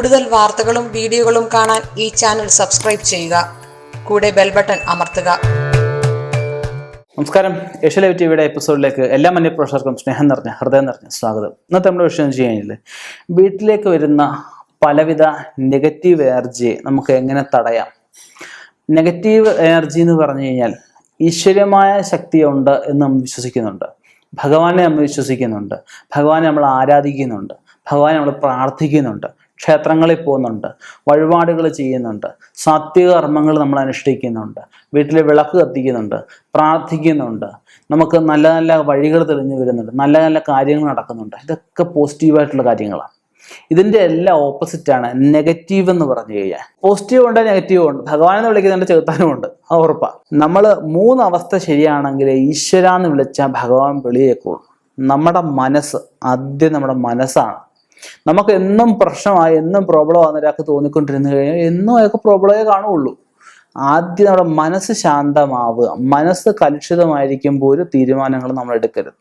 കൂടുതൽ വാർത്തകളും വീഡിയോകളും കാണാൻ ഈ ചാനൽ സബ്സ്ക്രൈബ് ചെയ്യുക. കൂടെ ബെൽ ബട്ടൺ അമർത്തുക. നമസ്കാരം. ഏഷ്യ ലൈവ് ടിവിയുടെ എപ്പിസോഡിലേക്ക് എല്ലാ മന്യ പ്രേക്ഷകർക്കും സ്നേഹം നിറഞ്ഞ ഹൃദയം നിറഞ്ഞ സ്വാഗതം. ഇന്നത്തെ നമ്മുടെ വിഷയം വെച്ച് വീട്ടിലേക്ക് വരുന്ന പലവിധ നെഗറ്റീവ് എനർജിയെ നമുക്ക് എങ്ങനെ തടയാം? നെഗറ്റീവ് എനർജി എന്ന് പറഞ്ഞു കഴിഞ്ഞാൽ ഈശ്വര്യമായ ശക്തിയുണ്ട് എന്ന് നമ്മൾ വിശ്വസിക്കുന്നുണ്ട്. ഭഗവാനെ നമ്മൾ വിശ്വസിക്കുന്നുണ്ട്. ഭഗവാനെ നമ്മൾ ആരാധിക്കുന്നുണ്ട്. ഭഗവാനെ നമ്മൾ പ്രാർത്ഥിക്കുന്നുണ്ട്. ക്ഷേത്രങ്ങളിൽ പോകുന്നുണ്ട് വഴിപാടുകൾ ചെയ്യുന്നുണ്ട് സാത്വിക കർമ്മങ്ങൾ നമ്മൾ അനുഷ്ഠിക്കുന്നുണ്ട് വീട്ടിൽ വിളക്ക് കത്തിക്കുന്നുണ്ട് പ്രാർത്ഥിക്കുന്നുണ്ട് നമുക്ക് നല്ല നല്ല വഴികൾ തെളിഞ്ഞു വരുന്നുണ്ട് നല്ല നല്ല കാര്യങ്ങൾ നടക്കുന്നുണ്ട്. ഇതൊക്കെ പോസിറ്റീവായിട്ടുള്ള കാര്യങ്ങളാണ്. ഇതിന്റെ എല്ലാം ഓപ്പോസിറ്റാണ് നെഗറ്റീവ് എന്ന് പറഞ്ഞു കഴിഞ്ഞാൽ. പോസിറ്റീവ് ഉണ്ട് നെഗറ്റീവ് ഉണ്ട്. ഭഗവാൻ എന്ന് വിളിക്കുന്നുണ്ട് ചെറുത്താനും ഉണ്ട്. അത് ഉറപ്പാ. നമ്മൾ മൂന്ന് അവസ്ഥ ശരിയാണെങ്കിൽ ഈശ്വര എന്ന് വിളിച്ചാൽ ഭഗവാൻ വെളിയേക്കുള്ളൂ. നമ്മുടെ മനസ്സ് ആദ്യം നമ്മുടെ മനസ്സാണ്. നമുക്ക് എന്നും പ്രശ്നമായി എന്നും പ്രോബ്ലം ആണെന്ന് ഒരാൾക്ക് തോന്നിക്കൊണ്ടിരുന്നു കഴിഞ്ഞാൽ എന്നും അയാൾക്ക് പ്രോബ്ലമേ കാണുള്ളൂ ആദ്യം നമ്മുടെ മനസ്സ് ശാന്തമാവുക മനസ്സ് കലുഷിതമായിരിക്കുമ്പോൾ ഒരു തീരുമാനങ്ങൾ നമ്മൾ എടുക്കരുത്.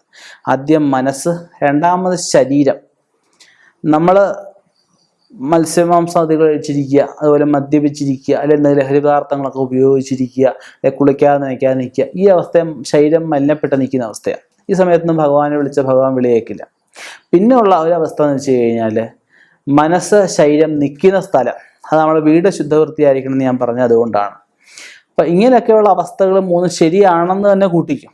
ആദ്യം മനസ്സ് രണ്ടാമത് ശരീരം. നമ്മൾ മത്സ്യമാംസാദികൾ കഴിച്ചിരിക്കുക അതുപോലെ മദ്യപിച്ചിരിക്കുക അല്ലെങ്കിൽ ലഹരി പദാർത്ഥങ്ങളൊക്കെ ഉപയോഗിച്ചിരിക്കുക അല്ലെങ്കിൽ കുളിക്കാതെ നനയ്ക്കാതെ നിൽക്കുക ഈ അവസ്ഥ ശരീരം മലിനപ്പെട്ട് നിൽക്കുന്ന അവസ്ഥയാണ്. ഈ സമയത്തൊന്നും ഭഗവാനെ വിളിച്ച ഭഗവാൻ വിളിയേക്കില്ല. പിന്നെ ഉള്ള ഒരു അവസ്ഥ എന്ന് വെച്ച് കഴിഞ്ഞാൽ മനസ്സ് ശരീരം നിൽക്കുന്ന സ്ഥലം. അത് നമ്മുടെ വീട് ശുദ്ധവൃത്തിയായിരിക്കണം എന്ന് ഞാൻ പറഞ്ഞത് അതുകൊണ്ടാണ്. അപ്പം ഇങ്ങനെയൊക്കെയുള്ള അവസ്ഥകൾ മൂന്ന് ശരിയാണെന്ന് തന്നെ കൂട്ടിക്കും.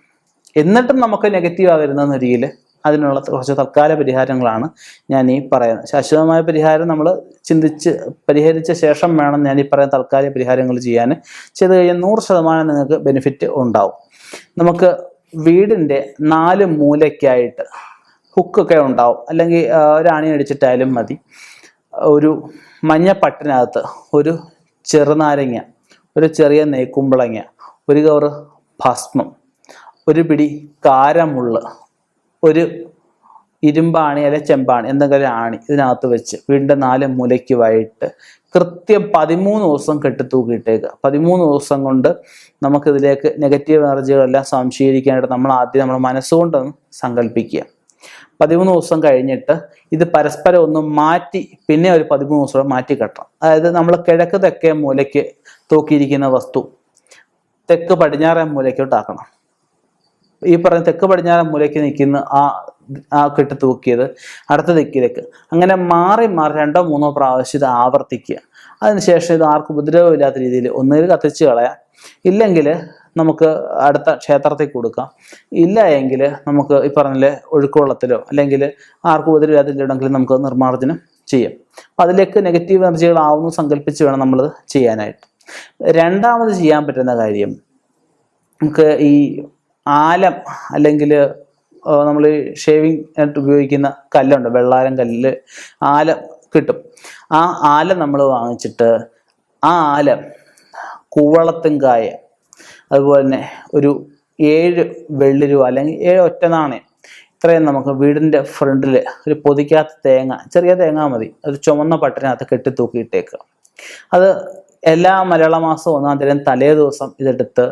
എന്നിട്ടും നമുക്ക് നെഗറ്റീവ് ആകരുന്ന രീതിയിൽ അതിനുള്ള കുറച്ച് തൽക്കാല പരിഹാരങ്ങളാണ് ഞാൻ ഈ പറയുന്നത്. ശാശ്വതമായ പരിഹാരം നമ്മൾ ചിന്തിച്ച് പരിഹരിച്ച ശേഷം വേണം ഞാൻ ഈ പറയുന്ന തൽക്കാല പരിഹാരങ്ങൾ ചെയ്യാൻ. ചെയ്ത് കഴിഞ്ഞാൽ നൂറ് ശതമാനം നിങ്ങൾക്ക് ബെനിഫിറ്റ് ഉണ്ടാവും. നമുക്ക് വീടിന്റെ നാല് മൂലയ്ക്കായിട്ട് ഹുക്കൊക്കെ ഉണ്ടാവും. അല്ലെങ്കിൽ ഒരു ഒരാണി അടിച്ചിട്ടായാലും മതി. ഒരു മഞ്ഞ പട്ടിനകത്ത് ഒരു ചെറുനാരങ്ങ ഒരു ചെറിയ നെയ്ക്കുമ്പളങ്ങ ഒരു കവർ ഭസ്മം ഒരു പിടി കാരമുള്ള ഒരു ഇരുമ്പാണി അല്ലെ ചെമ്പാണി എന്തെങ്കിലും ആണി ഇതിനകത്ത് വെച്ച് വീണ്ടും നാല് മൂലയ്ക്ക് വൈകിട്ട് കൃത്യം പതിമൂന്ന് ദിവസം കെട്ടിത്തൂക്കിയിട്ടേക്കുക പതിമൂന്ന് ദിവസം കൊണ്ട് നമുക്കിതിലേക്ക് നെഗറ്റീവ് എനർജികളെല്ലാം സംശീകരിക്കാനായിട്ട് നമ്മൾ ആദ്യം നമ്മുടെ മനസ്സുകൊണ്ടൊന്ന് സങ്കല്പിക്കുക പതിമൂന്ന് ദിവസം കഴിഞ്ഞിട്ട് ഇത് പരസ്പരം ഒന്ന് മാറ്റി പിന്നെ ഒരു പതിമൂന്ന് ദിവസം കൂടെ മാറ്റി കെട്ടണം. അതായത് നമ്മൾ കിഴക്ക് തെക്കേ മൂലയ്ക്ക് തൂക്കിയിരിക്കുന്ന വസ്തു തെക്ക് പടിഞ്ഞാറേ മൂലയ്ക്കോട്ടാക്കണം. ഈ പറഞ്ഞ തെക്ക് പടിഞ്ഞാറൻ മൂലയ്ക്ക് നിൽക്കുന്ന ആ ആ കെട്ട് തൂക്കിയത് അടുത്ത തെക്കിലേക്ക് അങ്ങനെ മാറി മാറി രണ്ടോ മൂന്നോ പ്രാവശ്യം ഇത് ആവർത്തിക്കുക. അതിനുശേഷം ഇത് ആർക്കും ഉപദ്രവമില്ലാത്ത രീതിയിൽ ഒന്നുകിൽ കത്തിച്ച് കളയാം. ഇല്ലെങ്കിൽ നമുക്ക് അടുത്ത ക്ഷേത്രത്തിൽ കൊടുക്കാം. ഇല്ല എങ്കിൽ നമുക്ക് ഈ പറഞ്ഞ ഒഴുക്കുവെള്ളത്തിലോ അല്ലെങ്കിൽ ആർക്കും ഉപദ്രവമില്ലാത്ത നമുക്ക് നിർമ്മാർജനം ചെയ്യാം. അപ്പം അതിലേക്ക് നെഗറ്റീവ് എനർജികളാവുന്നു സങ്കല്പിച്ച് വേണം നമ്മൾ ചെയ്യാനായിട്ട്. രണ്ടാമത് ചെയ്യാൻ പറ്റുന്ന കാര്യം നമുക്ക് ഈ ആലം അല്ലെങ്കിൽ നമ്മൾ ഷേവിങ് ആയിട്ട് ഉപയോഗിക്കുന്ന കല്ലുണ്ട് വെള്ളാരം കല്ലിൽ ആലം കിട്ടും. ആ ആലം നമ്മൾ വാങ്ങിച്ചിട്ട് ആ ആലം കൂവളത്തുംകായ അതുപോലെ തന്നെ ഒരു ഏഴ് വെള്ളി രൂപ അല്ലെങ്കിൽ ഏഴ് ഒറ്റ നാണയം. ഇത്രയും നമുക്ക് വീടിന്റെ ഫ്രണ്ടിൽ ഒരു പൊതിക്കാത്ത തേങ്ങ ചെറിയ തേങ്ങ മതി. ഒരു ചുമന്ന പട്ടിനകത്ത് കെട്ടി തൂക്കിയിട്ടേക്കുക അത് എല്ലാ മലയാള മാസവും ഒന്നാം തീയതി തലേ ദിവസം ഇതെടുത്ത്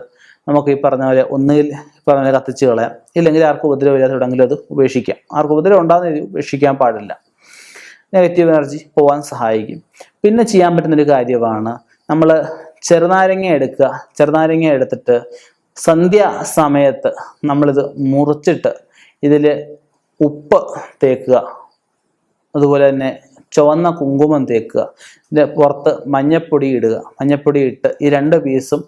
നമുക്ക് ഈ പറഞ്ഞ പോലെ ഒന്നുകിൽ പറഞ്ഞ പോലെ കത്തിച്ച് കളയാം. ഇല്ലെങ്കിൽ ആർക്കും ഉപദ്രവമില്ലാത്തുണ്ടെങ്കിൽ അത് ഉപേക്ഷിക്കാം. ആർക്കും ഉപദ്രവം ഉണ്ടാകുന്ന ഉപേക്ഷിക്കാൻ പാടില്ല. നെഗറ്റീവ് എനർജി പോകാൻ സഹായിക്കും. പിന്നെ ചെയ്യാൻ പറ്റുന്നൊരു കാര്യമാണ് നമ്മൾ ചെറുനാരങ്ങ എടുക്കുക. ചെറുനാരങ്ങ എടുത്തിട്ട് സന്ധ്യ സമയത്ത് നമ്മളിത് മുറിച്ചിട്ട് ഇതിൽ ഉപ്പ് തേക്കുക. അതുപോലെ തന്നെ ചുവന്ന കുങ്കുമം തേക്കുക. ഇതിന്റെ പുറത്ത് മഞ്ഞപ്പൊടി ഇടുക. മഞ്ഞപ്പൊടി ഇട്ട് ഈ രണ്ട് പീസും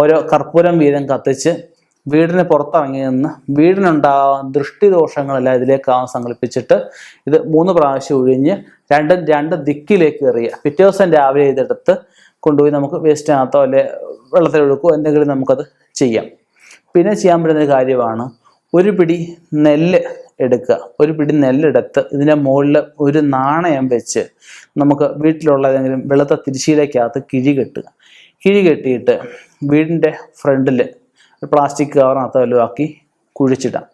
ഓരോ കർപ്പൂരം വീതം കത്തിച്ച് വീടിന് പുറത്തിറങ്ങി നിന്ന് വീടിനുണ്ടാകുന്ന ദൃഷ്ടിദോഷങ്ങളെല്ലാം ഇതിലേക്കാവാൻ സങ്കല്പിച്ചിട്ട് ഇത് മൂന്ന് പ്രാവശ്യം ഒഴിഞ്ഞ് രണ്ടും രണ്ട് ദിക്കിലേക്ക് എറിയുക. പിറ്റേ ദിവസം രാവിലെ ഇതെടുത്ത് കൊണ്ടുപോയി നമുക്ക് വേസ്റ്റിനകത്തോ അല്ലെ വെള്ളത്തിലൊഴുക്കോ എന്തെങ്കിലും നമുക്കത് ചെയ്യാം. പിന്നെ ചെയ്യാൻ പറ്റുന്ന ഒരു കാര്യമാണ് ഒരു പിടി നെല്ല് എടുക്കുക. ഒരു പിടി നെല്ലെടുത്ത് ഇതിന്റെ മുകളിൽ ഒരു നാണയം വെച്ച് നമുക്ക് വീട്ടിലുള്ള ഏതെങ്കിലും വെളുത്ത തിരിശീലയ്ക്കകത്ത് കിഴി കെട്ടുക. കിഴി കെട്ടിയിട്ട് വീടിന്റെ ഫ്രണ്ടിൽ പ്ലാസ്റ്റിക് കവറിനകത്ത് വല്ലതും ആക്കി കുഴിച്ചിടാം.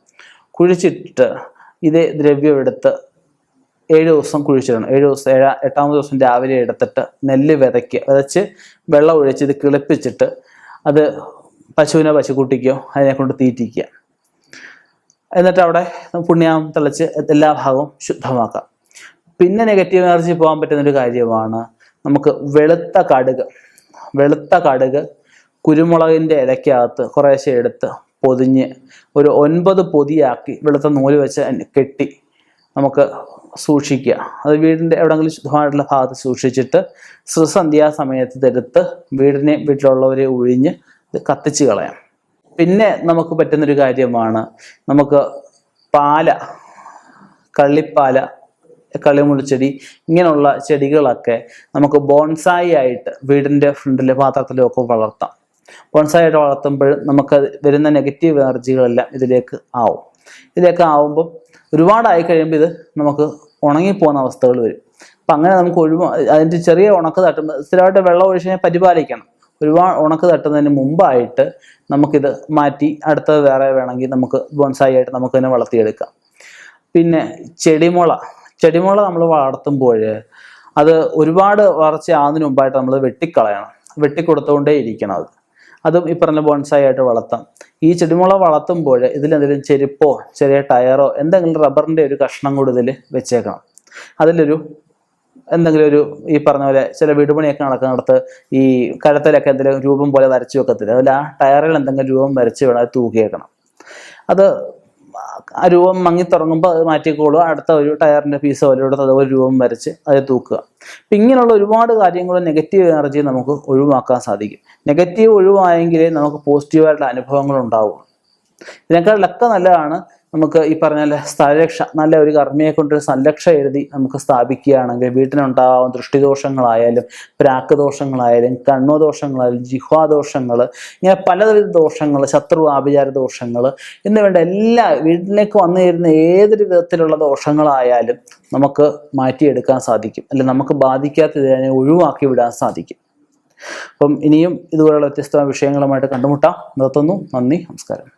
കുഴിച്ചിട്ട് ഇതേ ദ്രവ്യം എടുത്ത് ഏഴ് ദിവസം കുഴിച്ചിടണം. ഏഴ് ദിവസം ഏഴാ എട്ടാമത്തെ ദിവസം രാവിലെ എടുത്തിട്ട് നെല്ല് വിതയ്ക്കുക. വിതച്ച് വെള്ളം ഒഴിച്ച് ഇത് കിളിപ്പിച്ചിട്ട് അത് പശുവിനോ പശുക്കുട്ടിക്കോ അതിനെ കൊണ്ട് തീറ്റിക്കുക. എന്നിട്ട് അവിടെ പുണ്യാം തിളച്ച് എല്ലാ ഭാഗവും ശുദ്ധമാക്കാം. പിന്നെ നെഗറ്റീവ് എനർജി പോകാൻ പറ്റുന്ന ഒരു കാര്യമാണ് നമുക്ക് വെളുത്ത കടുക്. വെളുത്ത കടുക് കുരുമുളകിന്റെ ഇലയ്ക്കകത്ത് കുറേശ്ശെ എടുത്ത് പൊതിഞ്ഞ് ഒരു ഒൻപത് പൊതിയാക്കി വെളുത്ത നൂൽ വെച്ച് കെട്ടി നമുക്ക് സൂക്ഷിക്കുക. അത് വീടിന്റെ എവിടെയെങ്കിലും ശുദ്ധമായിട്ടുള്ള ഭാഗത്ത് സൂക്ഷിച്ചിട്ട് സുസന്ധ്യാ സമയത്ത് തെടുത്ത് വീടിനെ വീട്ടിലുള്ളവരെ ഒഴിഞ്ഞ് ഇത് കത്തിച്ച് കളയാം. പിന്നെ നമുക്ക് പറ്റുന്നൊരു കാര്യമാണ് നമുക്ക് പാല കള്ളിപ്പാല കളിമുള്ളിച്ചെടി ഇങ്ങനെയുള്ള ചെടികളൊക്കെ നമുക്ക് ബോൺസായി ആയിട്ട് വീടിന്റെ ഫ്രണ്ടിലെ പാത്രത്തിലും ഒക്കെ വളർത്താം. ബോൺസായി ആയിട്ട് വളർത്തുമ്പോൾ നമുക്ക് വരുന്ന നെഗറ്റീവ് എനർജികളെല്ലാം ഇതിലേക്ക് ആവും. ഇതിലേക്ക് ആവുമ്പം ഒരുപാടായി കഴിയുമ്പോൾ ഇത് നമുക്ക് ഉണങ്ങിപ്പോകുന്ന അവസ്ഥകൾ വരും. അപ്പം അങ്ങനെ നമുക്ക് ഒഴിവ് അതിന്റെ ചെറിയ ഉണക്ക് തട്ടുമ്പോൾ സ്ഥിരമായിട്ട് വെള്ളം ഒഴിച്ച് പരിപാലിക്കണം. ഒരുപാട് ഉണക്ക് തട്ടുന്നതിന് മുമ്പായിട്ട് നമുക്കിത് മാറ്റി അടുത്തത് വേറെ വേണമെങ്കിൽ നമുക്ക് ബോൺസായി ആയിട്ട് നമുക്ക് തന്നെ വളർത്തിയെടുക്കാം. പിന്നെ ചെടിമുള ചെടിമുള നമ്മൾ വളർത്തുമ്പോൾ അത് ഒരുപാട് വളർച്ച ആകുന്നതിന് മുമ്പായിട്ട് നമ്മൾ വെട്ടിക്കളയണം. വെട്ടിക്കൊടുത്തുകൊണ്ടേ ഇരിക്കണം അത്. അതും ഈ പറഞ്ഞ ബോൺസായി ആയിട്ട് വളർത്താം. ഈ ചെടിമുള വളർത്തുമ്പോൾ ഇതിലെന്തെങ്കിലും ചെരുപ്പോ ചെറിയ ടയറോ എന്തെങ്കിലും റബ്ബറിന്റെ ഒരു കഷ്ണം കൂടി ഇതിൽ വെച്ചേക്കണം. അതിലൊരു എന്തെങ്കിലും ഒരു ഈ പറഞ്ഞ പോലെ ചില വീടുപണിയൊക്കെ നടക്കുന്നിടത്ത് ഈ കരത്തിലൊക്കെ എന്തെങ്കിലും രൂപം പോലെ വരച്ചു വെക്കത്തില്ല? അതിൽ ആ ടയറിൽ എന്തെങ്കിലും രൂപം വരച്ച് വേണം അത് തൂക്കിയേക്കണം. അത് ആ രൂപം മങ്ങി തുടങ്ങുമ്പോൾ അത് മാറ്റിക്കോളുക അടുത്ത ഒരു ടയറിന്റെ പീസോ അതിലൂടെ ഒരു രൂപം വരച്ച് അത് തൂക്കുക. അപ്പം ഇങ്ങനെയുള്ള ഒരുപാട് കാര്യങ്ങൾ നെഗറ്റീവ് എനർജി നമുക്ക് ഒഴിവാക്കാൻ സാധിക്കും. നെഗറ്റീവ് ഒഴിവായെങ്കിലേ നമുക്ക് പോസിറ്റീവായിട്ടുള്ള അനുഭവങ്ങൾ ഉണ്ടാവുള്ളൂ. ഇതിനേക്കാളൊക്കെ നല്ലതാണ് നമുക്ക് ഈ പറഞ്ഞ സ്ഥലരക്ഷ നല്ല ഒരു കർമ്മിയെ കൊണ്ട് സംരക്ഷ എഴുതി നമുക്ക് സ്ഥാപിക്കുകയാണെങ്കിൽ വീട്ടിനുണ്ടാവാൻ ദൃഷ്ടിദോഷങ്ങളായാലും പ്രാക്ക് ദോഷങ്ങളായാലും കണ്ണുദോഷങ്ങളായാലും ജിഹ്വാദോഷങ്ങൾ ഇങ്ങനെ പലതരം ദോഷങ്ങൾ ശത്രു ആഭിചാര ദോഷങ്ങൾ എന്ന് വേണ്ട എല്ലാ വീട്ടിലേക്ക് വന്നു ചേരുന്ന ഏതൊരു വിധത്തിലുള്ള ദോഷങ്ങളായാലും നമുക്ക് മാറ്റിയെടുക്കാൻ സാധിക്കും. അല്ലെങ്കിൽ നമുക്ക് ബാധിക്കാത്തതിനെ ഒഴിവാക്കി വിടാൻ സാധിക്കും. അപ്പം ഇനിയും ഇതുപോലുള്ള വ്യത്യസ്തമായ വിഷയങ്ങളുമായിട്ട് കണ്ടുമുട്ടാം. നിർത്തുന്നു. നന്ദി. നമസ്കാരം.